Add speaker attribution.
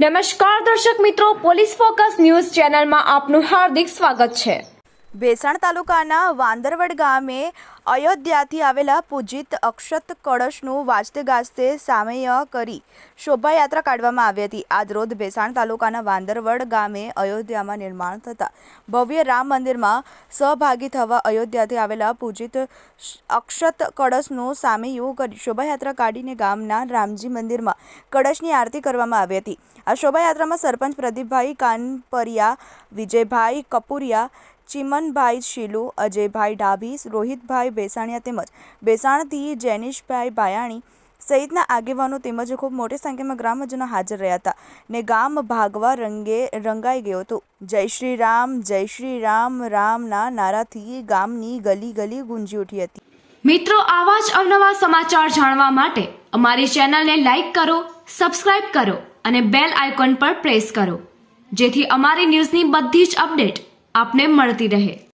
Speaker 1: નમસ્કાર દર્શક મિત્રો પોલીસ ફોકસ ન્યૂઝ ચેનલમાં આપનું હાર્દિક સ્વાગત છે.
Speaker 2: ભેસાણ તાલુકાના વાંદરવડ ગામે અયોધ્યાથી આવેલા પૂજિત અક્ષત કળશનું વાજતે ગાજતે સામય કરી શોભાયાત્રા કાઢવામાં આવી હતી. આજરોજ ભેસાણ તાલુકાના વાંદરવડ ગામે અયોધ્યામાં નિર્માણ થતા ભવ્ય રામ મંદિરમાં સહભાગી થવા અયોધ્યાથી આવેલા પૂજિત અક્ષત કળશનું સામૈયું કરી શોભાયાત્રા કાઢીને ગામના રામજી મંદિરમાં કળશની આરતી કરવામાં આવી હતી. આ શોભાયાત્રામાં સરપંચ પ્રદીપભાઈ કાનપરિયા, વિજયભાઈ કપુરિયા ચિમનભાઈ શીલુ, અજયભાઈ ડાભી, રોહિતભાઈ બેસાણિયા તેમજ બેસાણથી જેનિશભાઈ ભાયાણી સહિતના આગેવાનો તેમજ ખૂબ મોટી સંખ્યામાં ગ્રામજનો હાજર રહ્યા હતા ને ગામ ભાગવા રંગે રંગાઈ ગયો હતો. જય શ્રી રામ, જય શ્રી રામ, રામના નારાથી ગામની ગલી ગલી ગુંજી ઉઠી હતી.
Speaker 1: મિત્રો, આવા જ અવનવા સમાચાર જાણવા માટે અમારી ચેનલને લાઇક કરો, સબસ્ક્રાઇબ કરો અને બેલ આઇકોન પર પ્રેસ કરો. જેથી અમારી ન્યૂઝની બધી જ અપડેટ આપને મળતી રહે.